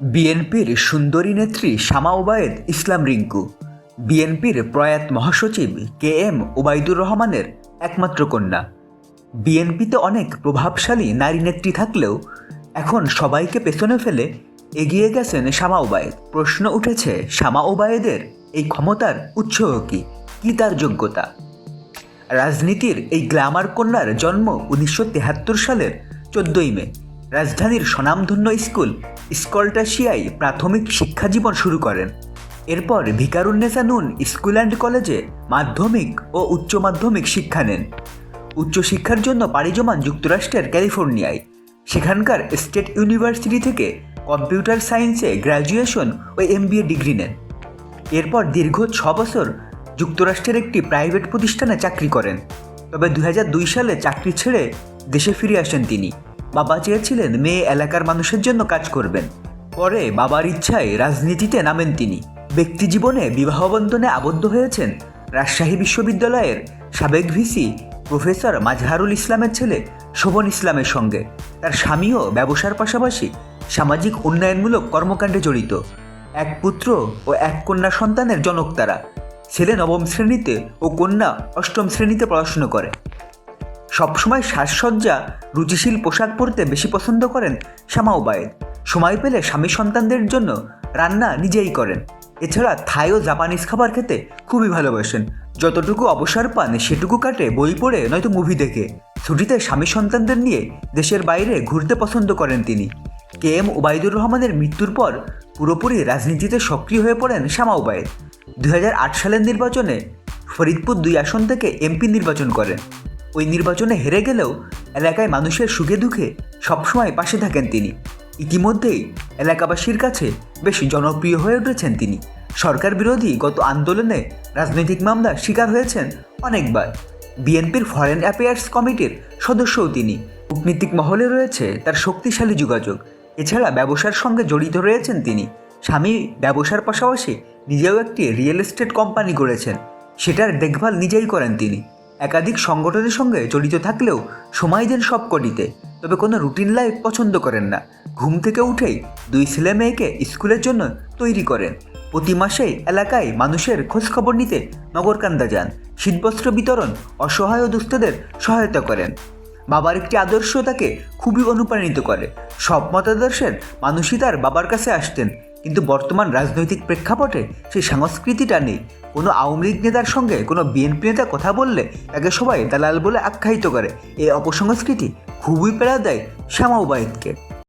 বিএনপির সুন্দরী নেত্রী শামা ওবায়েদ ইসলাম রিঙ্কু, বিএনপির প্রয়াত মহাসচিব কে এম ওবায়দুর রহমানের একমাত্র কন্যা। বিএনপিতে অনেক প্রভাবশালী নারী নেত্রী থাকলেও এখন সবাইকে পেছনে ফেলে এগিয়ে গেছেন শামা ওবায়েদ। প্রশ্ন উঠেছে, শামা ওবায়েদের এই ক্ষমতার উৎস কি? কী তার যোগ্যতা? রাজনীতির এই গ্ল্যামার কন্যার জন্ম উনিশশো সালের চোদ্দই মে। রাজধানীর স্বনামধন্য স্কুল স্কলটাশিয়ায় প্রাথমিক শিক্ষাজীবন শুরু করেন। এরপর ভিকারুন্নেসা নুন স্কুল অ্যান্ড কলেজে মাধ্যমিক ও উচ্চ মাধ্যমিক শিক্ষা নেন। উচ্চশিক্ষার জন্য পাড়ি জমান যুক্তরাষ্ট্রের ক্যালিফোর্নিয়ায়। সেখানকার স্টেট ইউনিভার্সিটি থেকে কম্পিউটার সায়েন্সে গ্র্যাজুয়েশন ও এমবিএ ডিগ্রি নেন। এরপর দীর্ঘ ছ বছর যুক্তরাষ্ট্রের একটি প্রাইভেট প্রতিষ্ঠানে চাকরি করেন। তবে দু হাজার দুই সালে চাকরি ছেড়ে দেশে ফিরে আসেন তিনি। বাবা চেয়েছিলেন মেয়ে এলাকার মানুষের জন্য কাজ করবেন। পরে বাবার ইচ্ছায় রাজনীতিতে নামেন তিনি। ব্যক্তি জীবনে বিবাহবন্ধনে আবদ্ধ হয়েছেন রাজশাহী বিশ্ববিদ্যালয়ের সাবেক ভিসি প্রফেসর মাজহারুল ইসলামের ছেলে শোভন ইসলামের সঙ্গে। তার স্বামীও ব্যবসার পাশাপাশি সামাজিক উন্নয়নমূলক কর্মকাণ্ডে জড়িত। এক পুত্র ও এক কন্যা সন্তানের জনক তারা। ছেলে নবম শ্রেণীতে ও কন্যা অষ্টম শ্রেণীতে পড়াশুনো করে। সবসময় সাজসজ্জা, রুচিশীল পোশাক পরতে বেশি পছন্দ করেন শ্যামা ওবায়েদ সময় পেলে স্বামী সন্তানদের জন্য রান্না নিজেই করেন। এছাড়া থাই ও জাপানিজ খাবার খেতে খুবই ভালোবাসেন। যতটুকু অবসর পান সেটুকু কাটে বই পড়ে নয়তো মুভি দেখে। ছুটিতে স্বামী সন্তানদের নিয়ে দেশের বাইরে ঘুরতে পছন্দ করেন তিনি। কে এম ওবায়দুর রহমানের মৃত্যুর পর পুরোপুরি রাজনীতিতে সক্রিয় হয়ে পড়েন শ্যামা ওবায়েদ দু সালের নির্বাচনে ফরিদপুর দুই আসন থেকে এমপি নির্বাচন করেন। ওই নির্বাচনে হেরে গেলেও এলাকায় মানুষের সুখে দুঃখে সবসময় পাশে থাকেন তিনি। ইতিমধ্যেই এলাকাবাসীর কাছে বেশ জনপ্রিয় হয়ে উঠেছেন তিনি। সরকার বিরোধী গত আন্দোলনে রাজনৈতিক মামলার শিকার হয়েছেন অনেকবার। বিএনপির ফরেন অ্যাফেয়ার্স কমিটির সদস্যও তিনি। কূটনীতিক মহলে রয়েছে তার শক্তিশালী যোগাযোগ। এছাড়া ব্যবসার সঙ্গে জড়িত রয়েছেন তিনি। স্বামী ব্যবসার পাশাপাশি নিজেও একটি রিয়েল এস্টেট কোম্পানি করেছেন সেটার দেখভাল নিজেই করেন তিনি। একাধিক সংগঠনের সঙ্গে জড়িত থাকলেও সময় দেন সব কটিতে, তবে কোনো রুটিন লাইফ পছন্দ করেন না। ঘুম থেকে উঠেই দুই ছেলে মেয়েকে স্কুলের জন্য তৈরি করেন। প্রতি মাসেই এলাকায় মানুষের খোঁজখবর নিতে নগরকান্দা যান। শীতবস্ত্র বিতরণ অসহায় ও দুস্থদের সহায়তা করেন। বাবার একটি আদর্শ তাকে খুবই অনুপ্রাণিত করে। সব মতাদর্শের মানুষই তার বাবার কাছে আসতেন। কিন্তু বর্তমান রাজনৈতিক প্রেক্ষাপটে সেই সংস্কৃতিটা নেই। কোনো আওয়ামী লীগ নেতার সঙ্গে কোনো বিএনপি নেতা কথা বললে তাকে সবাই দালাল বলে আখ্যায়িত করে। এই অপসংস্কৃতি খুবই পেড়া দেয় শ্যামা উবায়দকে